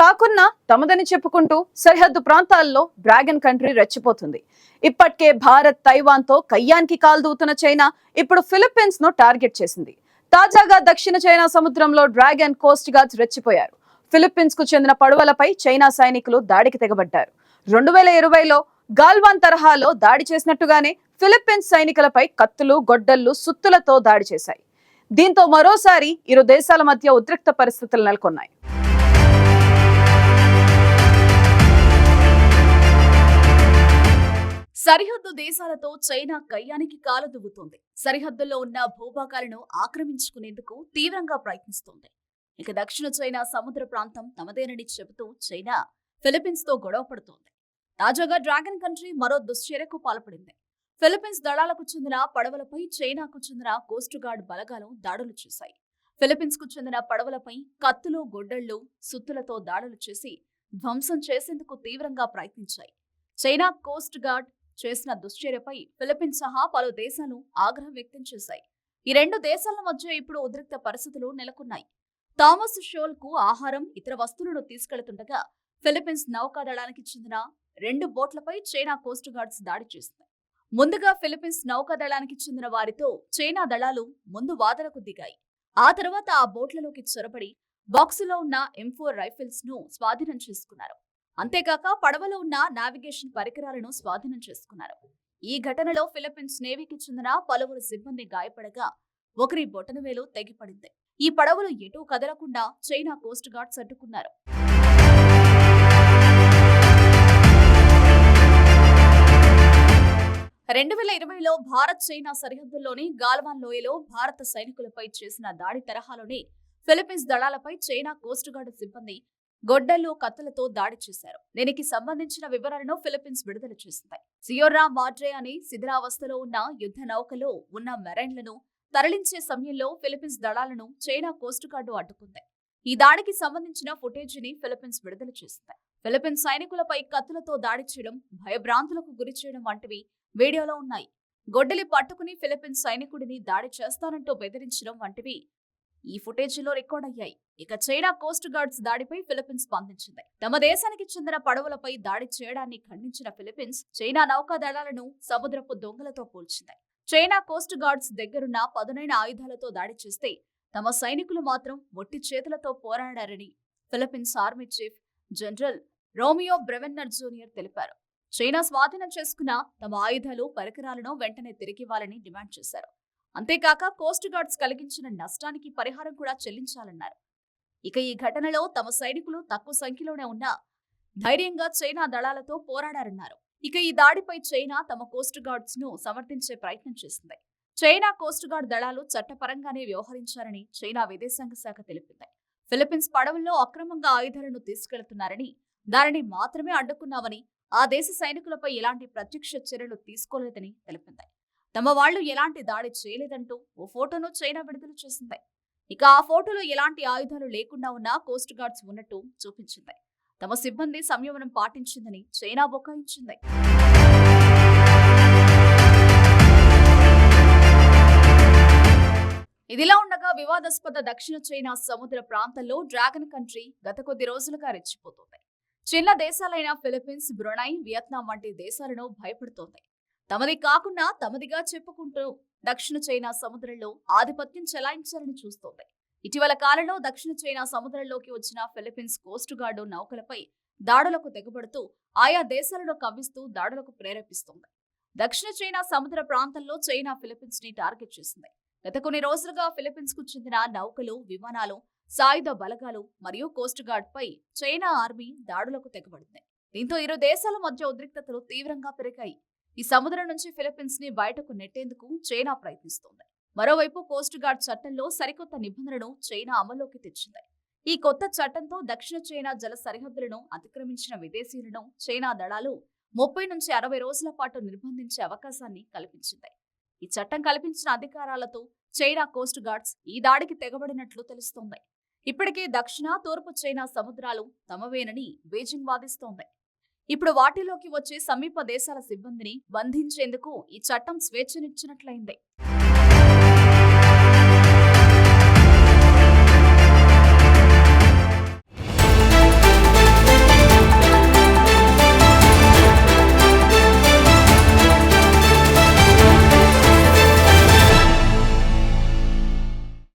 కాకున్నా తమదని చెప్పుకుంటూ సరిహద్దు ప్రాంతాల్లో డ్రాగన్ కంట్రీ రెచ్చిపోతుంది. ఇప్పటికే భారత్ తైవాన్తో కయ్యానికి కాల్దూతున్న చైనా ఇప్పుడు ఫిలిప్పీన్స్ను టార్గెట్ చేసింది. తాజాగా దక్షిణ చైనా సముద్రంలో డ్రాగన్ కోస్ట్ గార్డ్స్ రెచ్చిపోయారు. ఫిలిప్పీన్స్కు చెందిన పడవలపై చైనా సైనికులు దాడికి తెగబడ్డారు. రెండు వేల ఇరవైలో గాల్వాన్ తరహాలో దాడి చేసినట్టుగానే ఫిలిప్పీన్స్ సైనికులపై కత్తులు గొడ్డళ్ళు సుత్తులతో దాడి చేశాయి. దీంతో మరోసారి ఇరు దేశాల మధ్య ఉద్రిక్త పరిస్థితులు నెలకొన్నాయి. సరిహద్దు దేశాలతో చైనా కయ్యానికి కాలుదువ్వుతోంది. సరిహద్దుల్లో ఉన్న భూభాగాలను ఆక్రమించుకునేందుకు తీవ్రంగా ప్రయత్నిస్తోంది. ఇక దక్షిణ చైనా సముద్ర ప్రాంతం తమదేనని చెబుతూ చైనా ఫిలిప్పీన్స్తో గొడవ పడుతోంది. తాజాగా డ్రాగన్ కంట్రీ మరో దుశ్చర్యకు పాల్పడింది. ఫిలిప్పీన్స్ దళాలకు చెందిన పడవలపై చైనాకు చెందిన కోస్ట్ గార్డ్ బలగాలు దాడులు చేశాయి. ఫిలిప్పీన్స్కు చెందిన పడవలపై కత్తులు గొడ్డళ్ళు సుత్తులతో దాడులు చేసి ధ్వంసం చేసేందుకు తీవ్రంగా ప్రయత్నించాయి. చైనా కోస్ట్ గార్డ్ చేసిన దుశ్చర్యపై ఫిలిపిన్స్ సహా పలు దేశాలు ఆగ్రహం వ్యక్తం చేశాయి. ఈ రెండు దేశాల మధ్య ఇప్పుడు ఉద్రిక్త పరిస్థితులు నెలకొన్నాయి. థామస్ షోల్కు ఆహారం ఇతర వస్తువులను తీసుకెళ్తుండగా ఫిలిపిన్స్ నౌకాదళానికి చెందిన రెండు బోట్లపై చైనా కోస్ట్ గార్డ్స్ దాడి చేసింది. ముందుగా ఫిలిపిన్స్ నౌకాదళానికి చెందిన వారితో చైనా దళాలు ముందు వాదనకు దిగాయి. ఆ తర్వాత ఆ బోట్లలోకి చొరబడి బాక్సులో ఉన్న ఎంఫోర్ రైఫిల్స్ను స్వాధీనం చేసుకున్నారు. అంతేకాక పడవలో ఉన్న నావిగేషన్ పరికరాలను స్వాధీనం చేసుకున్నారు. ఈ ఘటనలో ఫిలిప్పీన్స్ నేవీకి చెందిన పలువురు సిబ్బంది గాయపడగా ఒకరి బొటనవేలు తెగిపడింది. ఈ పడవలు ఎటూ కదలకుండా చైనా కోస్ట్ గార్డ్స్ అడ్డుకున్నారు రెండు వేల ఇరవైలో భారత్ చైనా సరిహద్దుల్లోని గాల్వాన్ లోయలో భారత సైనికులపై చేసిన దాడి తరహాలోనే ఫిలిప్పీన్స్ దళాలపై చైనా కోస్ట్ గార్డ్ సిబ్బంది గొడ్డల్లో కత్తులతో దాడి చేశారు. దీనికి సంబంధించిన వివరాలను ఫిలిప్పీన్స్ విడుదల చేసింది. సియోరా మాడ్రే అని శిథిలావస్థలో ఉన్న యుద్ధ నౌకలో ఉన్న మెరైన్లను తరలించే సమయంలో ఫిలిప్పీన్స్ దళాలను చైనా కోస్ట్ గార్డు అడ్డుకుంది. ఈ దాడికి సంబంధించిన ఫుటేజీని ఫిలిప్పీన్స్ విడుదల చేసింది. ఫిలిప్పీన్స్ సైనికులపై కత్తులతో దాడి చేయడం భయభ్రాంతులకు గురి చేయడం వంటివి వీడియోలో ఉన్నాయి. గొడ్డలి పట్టుకుని ఫిలిప్పీన్స్ సైనికుడిని దాడి చేస్తానంటూ బెదిరించడం వంటివి ఈ ఫుటేజీలో రికార్డ్ అయ్యాయి. ఇక చైనా కోస్ట్ గార్డ్స్ దాడిపై ఫిలిప్పీన్స్ స్పందించింది. తమ దేశానికి చెందిన పడవలపై దాడి చేయడాన్ని ఖండించిన ఫిలిప్పీన్స్ చైనా నౌకా దళాలను సముద్రపు దొంగలతో పోల్చింది. చైనా కోస్ట్ గార్డ్స్ దగ్గరున్న పదునైన ఆయుధాలతో దాడి చేస్తే తమ సైనికులు మాత్రం ఒట్టి చేతులతో పోరాడారని Philippines army chief general Romeo Brawner junior తెలిపారు. చైనా స్వాధీనం చేసుకున్న తమ ఆయుధాలు పరికరాలను వెంటనే తిరిగివ్వాలని డిమాండ్ చేశారు. అంతేకాక కోస్ట్ గార్డ్స్ కలిగించిన నష్టానికి పరిహారం కూడా చెల్లించాలన్నారు. ఇక ఈ ఘటనలో తమ సైనికులు తక్కువ సంఖ్యలోనే ఉన్నా ధైర్యంగా చైనా దళాలతో పోరాడారన్నారు. ఇక ఈ దాడిపై చైనా తమ కోస్ట్ గార్డ్స్ను సమర్థించే ప్రయత్నం చేసింది. చైనా కోస్ట్ గార్డ్ దళాలు చట్టపరంగానే వ్యవహరించారని చైనా విదేశాంగ శాఖ తెలిపింది. ఫిలిప్పీన్స్ పడవల్లో అక్రమంగా ఆయుధాలను తీసుకెళ్తున్నారని దానిని మాత్రమే అడ్డుకున్నామని ఆ దేశ సైనికులపై ఎలాంటి ప్రత్యక్ష చర్యలు తీసుకోలేదని తెలిపింది. తమ వాళ్ళు ఎలాంటి దాడి చేయలేదంటూ ఓ ఫోటోను చైనా విడుదల చేసింది. ఇక ఆ ఫోటోలో ఎలాంటి ఆయుధాలు లేకుండా ఉన్న కోస్ట్ గార్డ్స్ ఉన్నట్టు చూపించింది. తమ సిబ్బంది సంయమనం పాటించిందని చైనా బొకాయించింది. ఇదిలా ఉండగా వివాదాస్పద దక్షిణ చైనా సముద్ర ప్రాంతంలో డ్రాగన్ కంట్రీ గత కొద్ది రోజులుగా రెచ్చిపోతోంది. చిన్న దేశాలైన ఫిలిప్పీన్స్ బ్రునై వియత్నాం వంటి దేశాలను భయపడుతోంది. తమది కాకుండా తమదిగా చెప్పుకుంటూ దక్షిణ చైనా సముద్రంలో ఆధిపత్యం చెలాయించాలని చూస్తోంది. ఇటీవల కాలంలో దక్షిణ చైనా సముద్రంలోకి వచ్చిన ఫిలిప్పీన్స్ కోస్ట్ గార్డు నౌకలపై దాడులకు తెగబడుతూ ఆయా దేశాలను కవ్విస్తూ దాడులకు ప్రేరేపిస్తోంది. దక్షిణ చైనా సముద్ర ప్రాంతంలో చైనా ఫిలిప్పీన్స్ని టార్గెట్ చేసింది. గత కొన్ని రోజులుగా ఫిలిప్పీన్స్కు చెందిన నౌకలు విమానాలు సాయుధ బలగాలు మరియు కోస్ట్ గార్డ్ పై చైనా ఆర్మీ దాడులకు తెగబడింది. దీంతో ఇరు దేశాల మధ్య ఉద్రిక్తతలు తీవ్రంగా పెరిగాయి. ఈ సముద్రం నుంచి ఫిలిప్పీన్స్ని బయటకు నెట్టేందుకు చైనా ప్రయత్నిస్తోంది. మరోవైపు కోస్ట్ గార్డ్ చట్టంలో సరికొత్త నిబంధనను చైనా అమల్లోకి తెచ్చింది. ఈ కొత్త చట్టంతో దక్షిణ చైనా జల సరిహద్దులను అతిక్రమించిన విదేశీయులను చైనా దళాలు ముప్పై నుంచి అరవై రోజుల పాటు నిర్బంధించే అవకాశాన్ని కల్పించింది. ఈ చట్టం కల్పించిన అధికారాలతో చైనా కోస్ట్ గార్డ్స్ ఈ దాడికి తెగబడినట్లు తెలుస్తోంది. ఇప్పటికే దక్షిణ తూర్పు చైనా సముద్రాలు తమవేనని బీజింగ్ వాదిస్తోంది. ఇప్పుడు వాటిలోకి వచ్చే సమీప దేశాల సిబ్బందిని బంధించేందుకు ఈ చట్టం స్వేచ్ఛనిచ్చినట్లయింది.